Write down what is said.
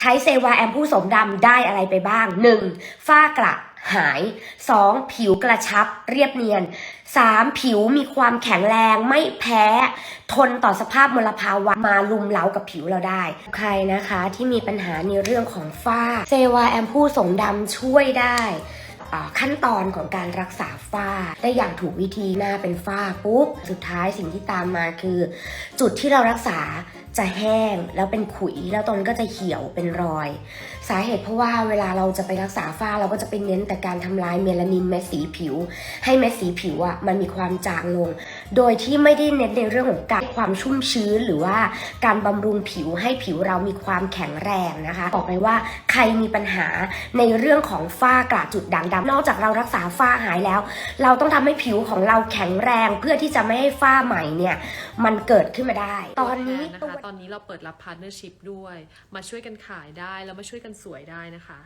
ใช้เซวาแอมผู้สมดำได้อะไรไปบ้าง 1. ฝ้ากระหาย 2. ผิวกระชับเรียบเนียน 3. ผิวมีความแข็งแรงไม่แพ้ ทนต่อสภาพมลภาวะมาลุมเล้ากับผิวเราได้ ใครนะคะที่มีปัญหาในเรื่องของฝ้า เซวาแอมผู้สมดำช่วยได้ขั้นตอนของการรักษาฝ้า ได้อย่างถูกวิธีหน้าเป็นฝ้าปุ๊บ สุดท้ายสิ่งที่ตามมาคือ จุดที่เรารักษา จะแห้งแล้วเป็นขุย แล้วตรงนั้ก็จะเหี่ยวเป็นรอย สาเหตุเพราะว่าเวลาเราจะไปรักษาฝ้าเราก็จะไปเน้นแต่การทำลายเมลานินเม็ดสีผิว ให้เม็ดสีผิวอะมันมีความจางลง โดยที่ไม่ได้เน้นในเรื่องของการความชุ่มชื้นหรือว่าการบำรุงผิวให้ผิวเรามีความแข็งแรงนะคะบอกเลยว่าใครมีปัญหาในเรื่องของฝ้ากระจุดด่างดำนอกจากเรารักษาฝ้าหายแล้ว เราต้องทำให้ผิวของเราแข็งแรงเพื่อที่จะไม่ให้ฝ้าใหม่เนี่ยมันเกิดขึ้นมาได้ ตอนนี้ตัวตอนนี้เราเปิดรับพาร์ทเนอร์ชิพด้วย มาช่วยกันขายได้ แล้วมาช่วยกันสวยได้นะคะ